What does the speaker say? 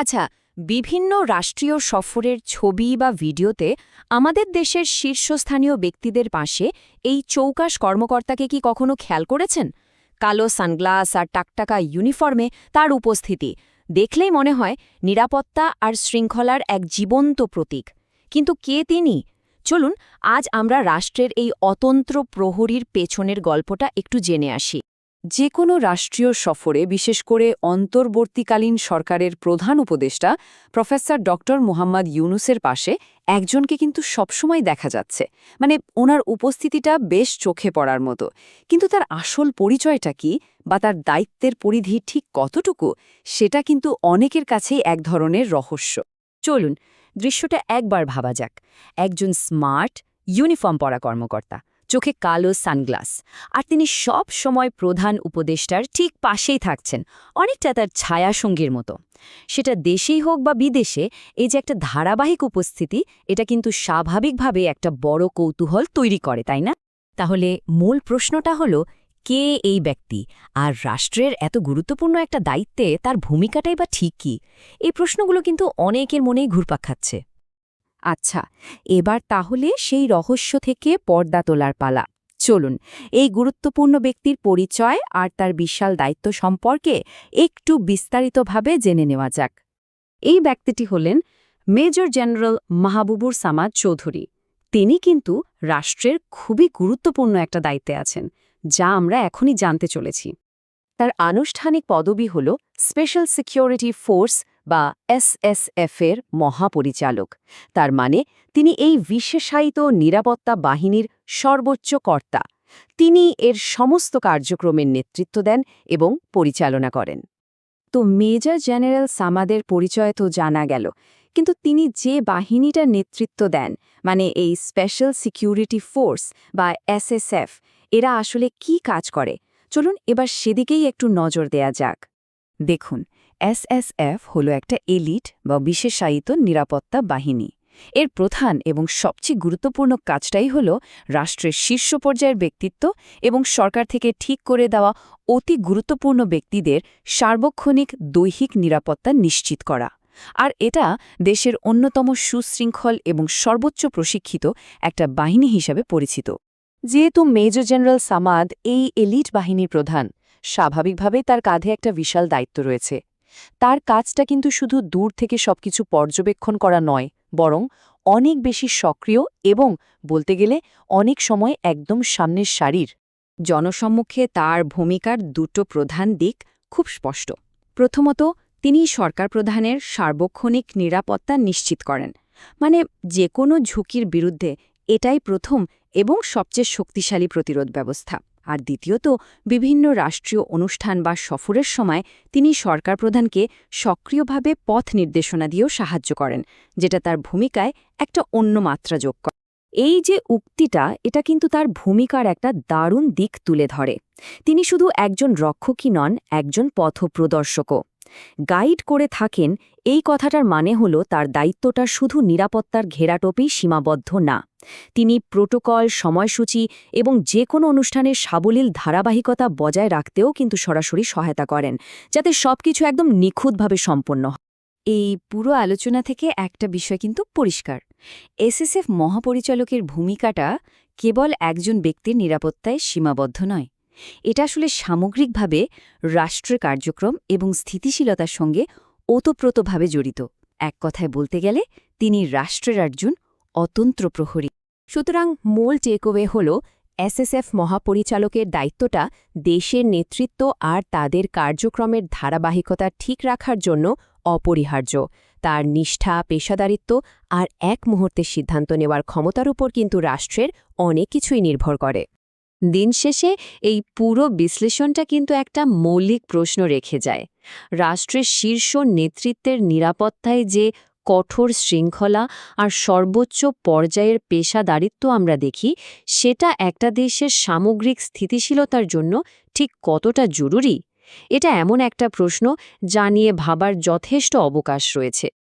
আচ্ছা বিভিন্ন রাষ্ট্রীয় সফরের ছবি বা ভিডিওতে আমাদের দেশের শীর্ষস্থানীয় ব্যক্তিদের পাশে এই চৌকাশ কর্মকর্তাকে কি কখনো খেয়াল করেছেন? কালো সানগ্লাস আর টাকটাকা ইউনিফর্মে তার উপস্থিতি। দেখলেই মনে হয় নিরাপত্তা আর শৃঙ্খলার এক জীবন্ত প্রতীক। কিন্তু কে তিনি? চলুন, আজ আমরা রাষ্ট্রের এই অতন্ত্র প্রহরীর পেছনের গল্পটা একটু জেনে আসি। যে কোনো রাষ্ট্রীয় সফরে, বিশেষ করে অন্তর্বর্তীকালীন সরকারের প্রধান উপদেষ্টা, প্রফেসর ডক্টর মোহাম্মদ ইউনুসের পাশে একজনকে কিন্তু সবসময় দেখা যাচ্ছে। মানে ওনার উপস্থিতিটা বেশ চোখে পড়ার মতো। কিন্তু তার আসল পরিচয়টা কি বা তার দায়িত্বের পরিধি ঠিক কতটুকু, সেটা কিন্তু অনেকের কাছেই এক ধরনের রহস্য। চলুন, দৃশ্যটা একবার ভাবা যাক। একজন স্মার্ট, ইউনিফর্ম পরা কর্মকর্তা। চোখে কালো সানগ্লাস। আর তিনি সব সময় প্রধান উপদেষ্টার ঠিক পাশেই থাকছেন, অনেকটা তার ছায়াসঙ্গীর মতো। সেটা দেশেই হোক বা বিদেশে, এই যে একটা ধারাবাহিক উপস্থিতি, এটা কিন্তু স্বাভাবিকভাবে একটা বড় কৌতূহল তৈরি করে, তাই না? তাহলে মূল প্রশ্নটা হলো, কে এই ব্যক্তি? আর রাষ্ট্রের এত গুরুত্বপূর্ণ একটা দায়িত্বে তার ভূমিকাটাই বা ঠিক কি? এই প্রশ্নগুলো কিন্তু অনেকের মনেই ঘুরপাক খাচ্ছে। আচ্ছা এবার তাহলে সেই রহস্য থেকে পর্দা তোলার পালা। চলুন, এই গুরুত্বপূর্ণ ব্যক্তির পরিচয় আর তার বিশাল দায়িত্ব সম্পর্কে একটু বিস্তারিতভাবে জেনে নেওয়া যাক। এই ব্যক্তিটি হলেন মেজর জেনারেল মাহবুবুর সামাদ চৌধুরী। তিনি কিন্তু রাষ্ট্রের খুবই গুরুত্বপূর্ণ একটা দায়িত্বে আছেন, যা আমরা এখনই জানতে চলেছি। তার আনুষ্ঠানিক পদবি হল স্পেশাল সিকিউরিটি ফোর্স বা এসএসএফ এর মহাপরিচালক। তার মানে তিনি এই বিশেষায়িত নিরাপত্তা বাহিনীর সর্বোচ্চ কর্তা। তিনি এর সমস্ত কার্যক্রমের নেতৃত্ব দেন এবং পরিচালনা করেন। তো মেজর জেনারেল সামাদের পরিচয় তো জানা গেল, কিন্তু তিনি যে বাহিনীটার নেতৃত্ব দেন মানে এই স্পেশাল সিকিউরিটি ফোর্স বা এসএসএফ এরা আসলে কি কাজ করে? চলুন এবার সেদিকেই একটু নজর দেয়া যাক। দেখুন এসএসএফ হল একটা এলিট বা বিশেষায়িত নিরাপত্তা বাহিনী। এর প্রধান এবং সবচেয়ে গুরুত্বপূর্ণ কাজটাই হল রাষ্ট্রের শীর্ষ পর্যায়ের ব্যক্তিত্ব এবং সরকার থেকে ঠিক করে দেওয়া অতি গুরুত্বপূর্ণ ব্যক্তিদের সার্বক্ষণিক দৈহিক নিরাপত্তা নিশ্চিত করা। আর এটা দেশের অন্যতম সুশৃঙ্খল এবং সর্বোচ্চ প্রশিক্ষিত একটা বাহিনী হিসাবে পরিচিত। যেহেতু মেজর জেনারেল সামাদ এই এলিট বাহিনীর প্রধান, স্বাভাবিকভাবেই তার কাঁধে একটা বিশাল দায়িত্ব রয়েছে। তার কাজটা কিন্তু শুধু দূর থেকে সবকিছু পর্যবেক্ষণ করা নয়, বরং অনেক বেশি সক্রিয় এবং বলতে গেলে অনেক সময় একদম সামনের সারির। জনসম্মুখে তার ভূমিকার দুটো প্রধান দিক খুব স্পষ্ট। প্রথমত, তিনি সরকার প্রধানের সার্বক্ষণিক নিরাপত্তা নিশ্চিত করেন। মানে যে কোনো ঝুঁকির বিরুদ্ধে এটাই প্রথম এবং সবচেয়ে শক্তিশালী প্রতিরোধ ব্যবস্থা। আর দ্বিতীয়ত, বিভিন্ন রাষ্ট্রীয় অনুষ্ঠান বা সফরের সময় তিনি সরকার প্রধানকে সক্রিয়ভাবে পথ নির্দেশনা দিয়েও সাহায্য করেন, যেটা তার ভূমিকায় একটা অন্য মাত্রা যোগ করে। এই যে উক্তিটা, এটা কিন্তু তার ভূমিকার একটা দারুণ দিক তুলে ধরে। তিনি শুধু একজন রক্ষকই নন, একজন পথপ্রদর্শকও। গাইড করে থাকেন, এই কথাটার মানে হল তার দায়িত্বটা শুধু নিরাপত্তার ঘেরাটোপেই সীমাবদ্ধ না। তিনি প্রোটোকল, সময়সূচি এবং যে কোনো অনুষ্ঠানের সাবলীল ধারাবাহিকতা বজায় রাখতেও কিন্তু সরাসরি সহায়তা করেন, যাতে সবকিছু একদম নিখুঁতভাবে সম্পন্ন হয়। এই পুরো আলোচনা থেকে একটা বিষয় কিন্তু পরিষ্কার। এসএসএফ মহাপরিচালকের ভূমিকাটা কেবল একজন ব্যক্তির নিরাপত্তায় সীমাবদ্ধ নয়। এটা আসলে সামগ্রিকভাবে রাষ্ট্রের কার্যক্রম এবং স্থিতিশীলতার সঙ্গে ওতপ্রোতভাবে জড়িত। এক কথায় বলতে গেলে, তিনি রাষ্ট্রের একজন অতন্ত্র প্রহরী। সুতরাং মূল টেকওয়ে হল, এসএসএফ মহাপরিচালকের দায়িত্বটা দেশের নেতৃত্ব আর তাদের কার্যক্রমের ধারাবাহিকতা ঠিক রাখার জন্য অপরিহার্য। তার নিষ্ঠা, পেশাদারিত্ব আর এক মুহূর্তের সিদ্ধান্ত নেওয়ার ক্ষমতার উপর কিন্তু রাষ্ট্রের অনেক কিছুই নির্ভর করে। দিন শেষে এই পুরো বিশ্লেষণটা কিন্তু একটা মৌলিক প্রশ্ন রেখে যায়। রাষ্ট্রের শীর্ষ নেতৃত্বের নিরাপত্তায় যে কঠোর শৃঙ্খলা আর সর্বোচ্চ পর্যায়ের পেশাদারিত্ব আমরা দেখি, সেটা একটা দেশের সামগ্রিক স্থিতিশীলতার জন্য ঠিক কতটা জরুরি? এটা এমন একটা প্রশ্ন যা নিয়ে ভাবার যথেষ্ট অবকাশ রয়েছে।